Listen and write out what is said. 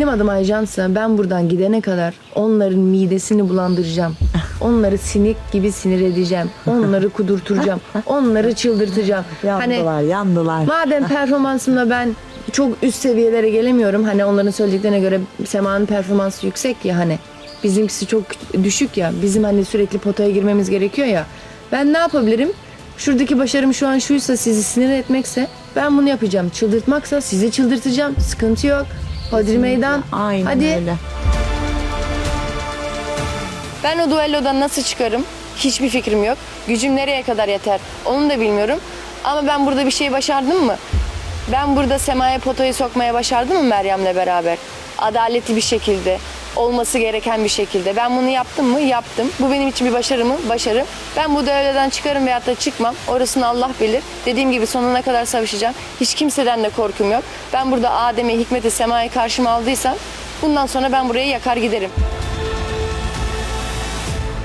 Benim adım Aycansa ben buradan gidene kadar onların midesini bulandıracağım. Onları sinek gibi sinir edeceğim. Onları kudurturacağım. Onları çıldırtacağım. Hani Yandılar, yandılar. madem performansımda ben çok üst seviyelere gelemiyorum. Hani onların söylediklerine göre Sema'nın performansı yüksek ya hani. Bizimkisi çok düşük ya. Bizim hani sürekli potaya girmemiz gerekiyor ya. Ben ne yapabilirim? Şuradaki başarım şu an şuysa sizi sinir etmekse ben bunu yapacağım. Çıldırtmaksa sizi çıldırtacağım. Sıkıntı yok. Hodri meydan. Aynen Hadi. öyle. Ben o duellodan nasıl çıkarım? Hiçbir fikrim yok. Gücüm nereye kadar yeter? Onu da bilmiyorum. Ama ben burada bir şey başardım mı? Ben burada Sema'ya potayı sokmaya başardım mı Meryem'le beraber? Adaletli bir şekilde, olması gereken bir şekilde. Ben bunu yaptım mı? Yaptım. Bu benim için bir başarı mı? Başarı. Ben bu duellodan çıkarım veyahut da çıkmam. Orasını Allah bilir. Dediğim gibi sonuna kadar savaşacağım. Hiç kimseden de korkum yok. Ben burada Adem'i, Hikmet'i, Sema'yı karşıma aldıysam bundan sonra ben burayı yakar giderim.